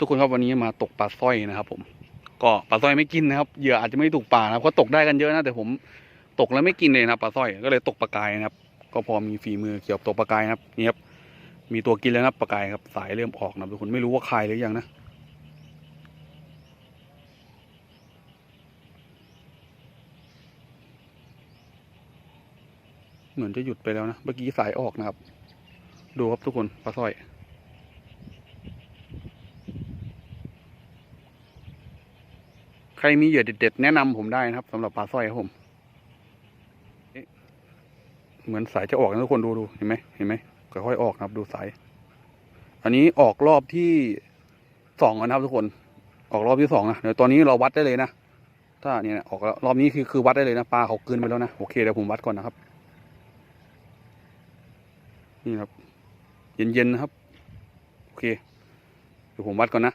ทุกคนครับวันนี้มาตกปลาสร้อยนะครับ ผม ก็ปลาสร้อยไม่กินนะครับเหยื่ออาจจะไม่ถูกปลานะครับเขาตกได้กันเยอะนะแต่ผมตกแล้วไม่กินเลยนะปลาสร้อยก็เลยตกปลากายนะครับ ก็พอมีฝีมือเกี่ยวกับตกปลากายนะครับนี่ครับมีตัวกินแล้วนะปลากายครับสายเริ่มออกนะทุกคนไม่รู้ว่าคายหรือยังนะเหมือนจะหยุดไปแล้วนะเมื่อกี้สายออกนะครับ ดูครับทุกคนปลาสร้อย ใครมีเหยื่อเด็ดๆ แนะนำผมได้นะครับสำหรับปลาสร้อยครับผม เหมือนสายจะออกนะทุกคนดูดูเห็นไหมเห็นไหมค่อยๆออกนะครับ ดูสาย อันนี้ออกรอบที่สองนะครับทุกคน ออกรอบที่สองนะเดี๋ยวตอนนี้เราวัดได้เลยนะ ถ้าเนี่ยออกแล้วรอบนี้คือคือวัดได้เลยนะปลาเขากลืนไปแล้วนะโอเคเดี๋ยวผมวัดก่อนนะครับ นี่ครับ เย็นๆนะครับ โอเคเดี๋ยวผมวัดก่อนนะ